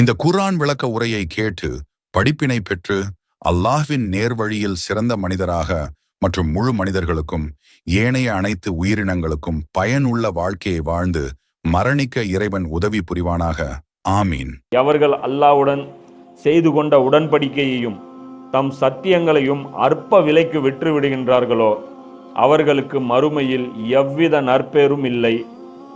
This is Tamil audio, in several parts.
இந்த குர்ஆன் விளக்க உரையை கேட்டு படிப்பினை பெற்று அல்லாஹ்வின் நேர்வழியில் சிறந்த மனிதராக மற்றும் முழு மனிதர்களுக்கும் ஏனைய அனைத்து உயிரினங்களுக்கும் பயனுள்ள வாழ்க்கையை வாழ்ந்து மரணிக்க இறைவன் உதவி புரிவானாக. ஆமீன். அவர்கள் அல்லாஹ்வுடன் செய்து கொண்ட உடன்படிக்கையையும் தம் சத்தியங்களையும் அற்ப விலைக்கு விற்று விடுகின்றார்களோ அவர்களுக்கு மறுமையில் எவ்வித நற்பேரும் இல்லை.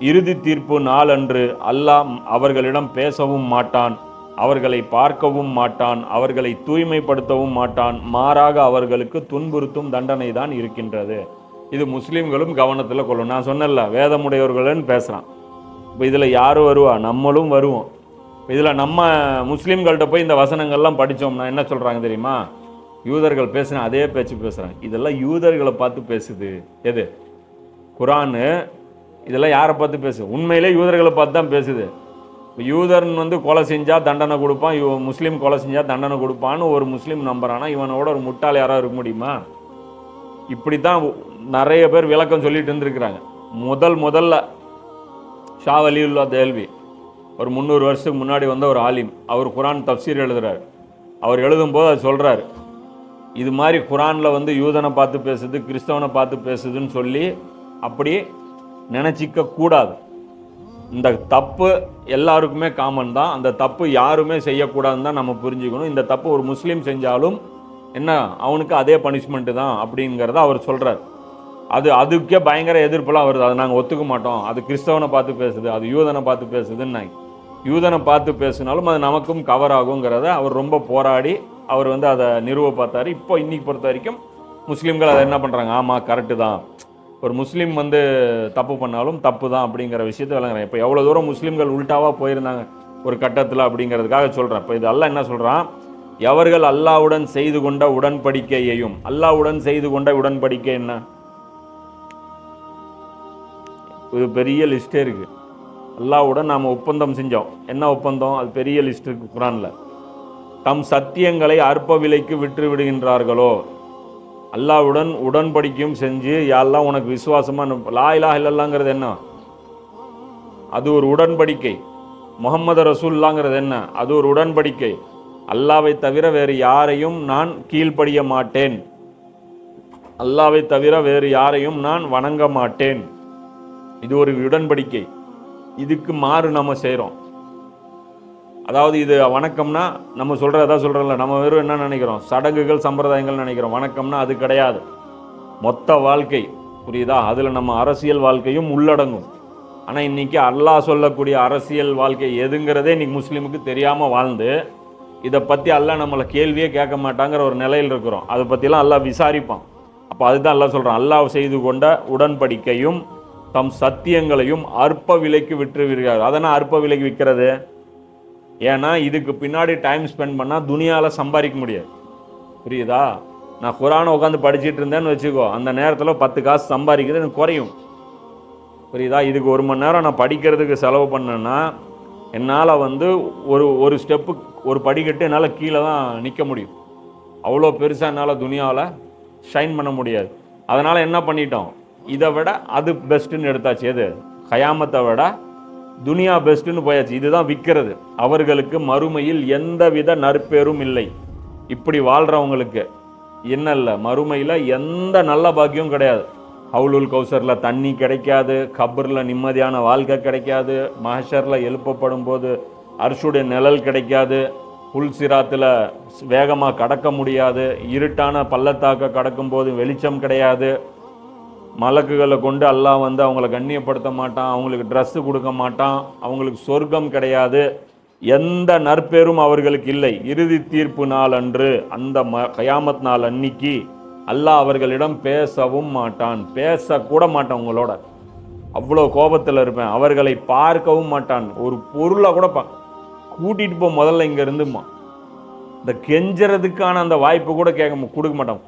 இறுதி தீர்ப்பு நாளன்று அல்லாஹ் அவர்களிடம் பேசவும் மாட்டான் அவர்களை பார்க்கவும் மாட்டான் அவர்களை தூய்மைப்படுத்தவும் மாட்டான் மாறாக அவர்களுக்கு துன்புறுத்தும் தண்டனை தான் இருக்கின்றது. இது முஸ்லீம்களும் கவனத்தில் கொள்ளும் நான் சொன்னல வேதமுடையவர்கள்னு பேசுகிறான் இப்போ இதில் யார் வருவா? நம்மளும் வருவோம். இதில் நம்ம முஸ்லீம்கள்ட்ட போய் இந்த வசனங்கள்லாம் படித்தோம்னா என்ன சொல்கிறாங்க தெரியுமா? யூதர்கள் பேசுகிறேன் அதே பேச்சு பேசுகிறாங்க இதெல்லாம் யூதர்களை பார்த்து பேசுது. எது? குரானு இதெல்லாம் யாரை பார்த்து பேசுது? உண்மையிலே யூதர்களை பார்த்து தான் பேசுது. யூதர்ன் வந்து கொலை செஞ்சால் தண்டனை கொடுப்பான் இவ முஸ்லீம் கொலை செஞ்சால் தண்டனை கொடுப்பான்னு ஒரு முஸ்லீம் நம்புறானா இவனோட ஒரு முட்டாள் யாராவது இருக்க முடியுமா? இப்படி தான் நிறைய பேர் விளக்கம் சொல்லிட்டு இருந்திருக்கிறாங்க. முதல் முதல்ல ஷா அலியுல்லா தேல்வி ஒரு முந்நூறு வருஷத்துக்கு முன்னாடி வந்த ஒரு ஆலிம் அவர் குரான் தப்சீர் எழுதுறாரு. அவர் எழுதும்போது அது சொல்கிறார் இது மாதிரி குரானில் வந்து யூதனை பார்த்து பேசுது கிறிஸ்தவனை பார்த்து பேசுதுன்னு சொல்லி அப்படி நினச்சிக்க கூடாது. இந்த தப்பு எல்லாருக்குமே காமன் தான். அந்த தப்பு யாருமே செய்யக்கூடாதுன்னு தான் நம்ம புரிஞ்சுக்கணும். இந்த தப்பு ஒரு முஸ்லீம் செஞ்சாலும் என்ன அவனுக்கு அதே பனிஷ்மெண்ட்டு தான் அப்படிங்கிறத அவர் சொல்கிறார் அது அதுக்கே பயங்கர எதிர்ப்புலாம் வருது. அதை நாங்கள் ஒத்துக்க மாட்டோம். அது கிறிஸ்தவனை பார்த்து பேசுது அது யூதனை பார்த்து பேசுதுன்னு யூதனை பார்த்து பேசினாலும் அது நமக்கும் கவர் ஆகுங்கிறத அவர் ரொம்ப போராடி அவர் வந்து அதை நிறுவ பார்த்தாரு இப்போ இன்னைக்கு பொறுத்த வரைக்கும் முஸ்லீம்கள் அதை என்ன பண்ணுறாங்க ஆமாம் கரெக்டு தான். ஒரு முஸ்லீம் வந்து தப்பு பண்ணாலும் தப்பு தான் அப்படிங்கிற விஷயத்தை விளங்குறேன். இப்போ எவ்வளோ தூரம் முஸ்லீம்கள் உல்ட்டாவாக போயிருந்தாங்க ஒரு கட்டத்தில் அப்படிங்கிறதுக்காக சொல்கிறேன் இப்போ இது அல்ல என்ன சொல்கிறான் எவர்கள் அல்லாஹ்வுடன் செய்து கொண்ட உடன்படிக்கையையும் அல்லாஹ்வுடன் செய்து கொண்ட உடன்படிக்கை என்ன? இது பெரிய லிஸ்ட்டே இருக்குது அல்லாஹ்வுடன் நாம் ஒப்பந்தம் செஞ்சோம். என்ன ஒப்பந்தம்? அது பெரிய லிஸ்ட் இருக்கு குரானில். தம் சத்தியங்களை அற்ப விலைக்கு விற்று விடுகின்றார்களோ? அல்லாஹ்வுடன் உடன்படிக்கையும் செஞ்சு யாரெல்லாம் உனக்கு விசுவாசமாக லா இலாஹ இல்லல்லாங்கிறது என்ன? அது ஒரு உடன்படிக்கை. முகமது ரசூல்லாங்கிறது என்ன? அது ஒரு உடன்படிக்கை. அல்லாவை தவிர வேறு யாரையும் நான் கீழ்ப்படிய மாட்டேன். அல்லாவை தவிர வேறு யாரையும் நான் வணங்க மாட்டேன். இது ஒரு உடன்படிக்கை. இதுக்கு மாறு நம்ம செய்கிறோம் அதாவது இது வணக்கம்னா நம்ம சொல்கிறதா சொல்கிறோம்ல நம்ம வெறும் என்ன நினைக்கிறோம்? சடங்குகள் சம்பிரதாயங்கள் நினைக்கிறோம். வணக்கம்னா அது கிடையாது. மொத்த வாழ்க்கை புரியுதா? அதில் நம்ம அரசியல் வாழ்க்கையும் உள்ளடங்கும். ஆனால் இன்றைக்கி அல்லாஹ் சொல்லக்கூடிய அரசியல் வாழ்க்கை எதுங்கிறதே இன்றைக்கி முஸ்லீமுக்கு தெரியாமல் வாழ்ந்து இதை பற்றி அல்லாஹ் நம்மளை கேள்வியே கேட்க மாட்டாங்கிற ஒரு நிலையில் இருக்கிறோம். அதை பற்றிலாம் அல்லாஹ் விசாரிப்பான். அப்போ அதுதான் அல்லாஹ் சொல்கிறான் அல்லாஹ் செய்து கொண்ட உடன்படிக்கையும் தம் சத்தியங்களையும் அற்ப விலைக்கு விற்று விடுகிறார் அதனால் அற்ப விலைக்கு விற்கிறது? ஏன்னா இதுக்கு பின்னாடி டைம் ஸ்பெண்ட் பண்ணால் துனியாவில் சம்பாதிக்க முடியாது. புரியுதா? நான் குரானை உட்காந்து படிச்சுட்டு இருந்தேன்னு வச்சுக்கோ அந்த நேரத்தில் பத்து காசு சம்பாதிக்கிறது எனக்கு குறையும். புரியுதா? இதுக்கு ஒரு மணி நேரம் நான் படிக்கிறதுக்கு செலவு பண்ணேன்னா என்னால் வந்து ஒரு ஒரு ஸ்டெப்பு ஒரு படிக்கட்டு என்னால் கீழே தான் நிற்க முடியும். அவ்வளோ பெருசாக என்னால் துனியாவில் ஷைன் பண்ண முடியாது. அதனால் என்ன பண்ணிட்டோம்? இதை விட அது பெஸ்ட்டுன்னு எடுத்தாச்சு. எது? கயாமத்தை விட துனியா பெஸ்ட்டுன்னு போயாச்சு. இதுதான் விற்கிறது அவர்களுக்கு மறுமையில் எந்தவித நற்பேரும் இல்லை. இப்படி வாழ்கிறவங்களுக்கு என்ன இல்லை? மறுமையில் எந்த நல்ல பாக்கியம் கிடையாது. ஹவுலுல் கௌசரில் தண்ணி கிடைக்காது கபரில் நிம்மதியான வாழ்க்கை கிடைக்காது மஹஷரில் எழுப்பப்படும் போது அர்ஷுடைய நிழல் கிடைக்காது புல் சிராத்தில் வேகமாக கடக்க முடியாது இருட்டான பள்ளத்தாக்க கடக்கும்போது வெளிச்சம் கிடையாது மலக்குகளை கொண்டு அல்லாஹ் வந்து அவங்கள கண்ணியப்படுத்த மாட்டான் அவங்களுக்கு ட்ரெஸ்ஸு கொடுக்க மாட்டான் அவங்களுக்கு சொர்க்கம் கிடையாது. எந்த நற்பெரும் அவர்களுக்கு இல்லை. இறுதி தீர்ப்பு நாள் அன்று அந்த ம கயாமத் நாள் அன்னைக்கு அல்லாஹ் அவர்களிடம் பேசவும் மாட்டான். பேசக்கூட மாட்டான் உங்களோட. அவ்வளோ கோபத்தில் இருப்பேன். அவர்களை பார்க்கவும் மாட்டான். ஒரு பொருளை கூட பா கூட்டிகிட்டு போ முதல்ல இங்கே இருந்துமா இந்த கெஞ்சறதுக்கான அந்த வாய்ப்பு கூட கேட்க கொடுக்க மாட்டான்.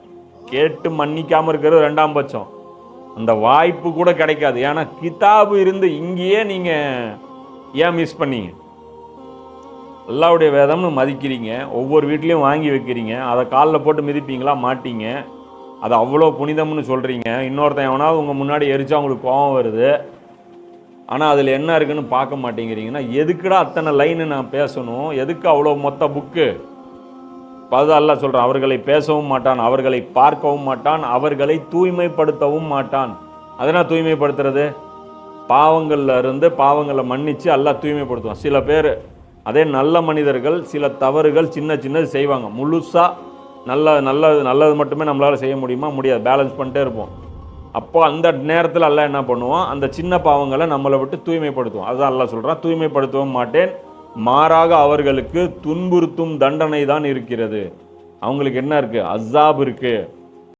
கேட்டு மன்னிக்காமல் இருக்கிறது ரெண்டாம் பட்சம். அந்த வாய்ப்பு கூட கிடைக்காது. ஏன்னா கிதாபு இருந்து இங்கேயே நீங்கள் ஏன் மிஸ் பண்ணீங்க? அல்லாவுடைய வேதம்னு மதிக்கிறீங்க. ஒவ்வொரு வீட்லேயும் வாங்கி வைக்கிறீங்க. அதை காலில் போட்டு மிதிப்பீங்களா? மாட்டீங்க. அது அவ்வளோ புனிதம்னு சொல்கிறீங்க இன்னொருத்தன் எவனாவது உங்கள் முன்னாடி எரிச்சா உங்களுக்கு கோபம் வருது. ஆனால் அதில் என்ன இருக்குன்னு பார்க்க மாட்டேங்கிறீங்கன்னா எதுக்குடா அத்தனை லைனு நான் பேசணும்? எதுக்கு அவ்வளோ மொத்த புக்கு அது அல்லாஹ் சொல்கிறான் அவர்களை பேசவும் மாட்டான் அவர்களை பார்க்கவும் மாட்டான் அவர்களை தூய்மைப்படுத்தவும் மாட்டான். அதனால் தூய்மைப்படுத்துறது? பாவங்களில் இருந்து பாவங்களை மன்னித்து எல்லாம் தூய்மைப்படுத்துவான். சில பேர் அதே நல்ல மனிதர்கள் சில தவறுகள் சின்ன சின்னது செய்வாங்க. முழுசாக நல்ல நல்லது நல்லது மட்டுமே நம்மளால் செய்ய முடியுமா? முடியாது. பேலன்ஸ் பண்ணிட்டே இருப்போம். அப்போ அந்த நேரத்தில் எல்லாம் என்ன பண்ணுவோம் அந்த சின்ன பாவங்களை நம்மளை விட்டு தூய்மைப்படுத்துவோம் அதுதான் எல்லாம் சொல்கிறான் தூய்மைப்படுத்தவும் மாட்டேன். மாறாக அவர்களுக்கு துன்புறுத்தும் தண்டனை தான் இருக்கிறது. அவங்களுக்கு என்ன இருக்குது அஸாப் இருக்குது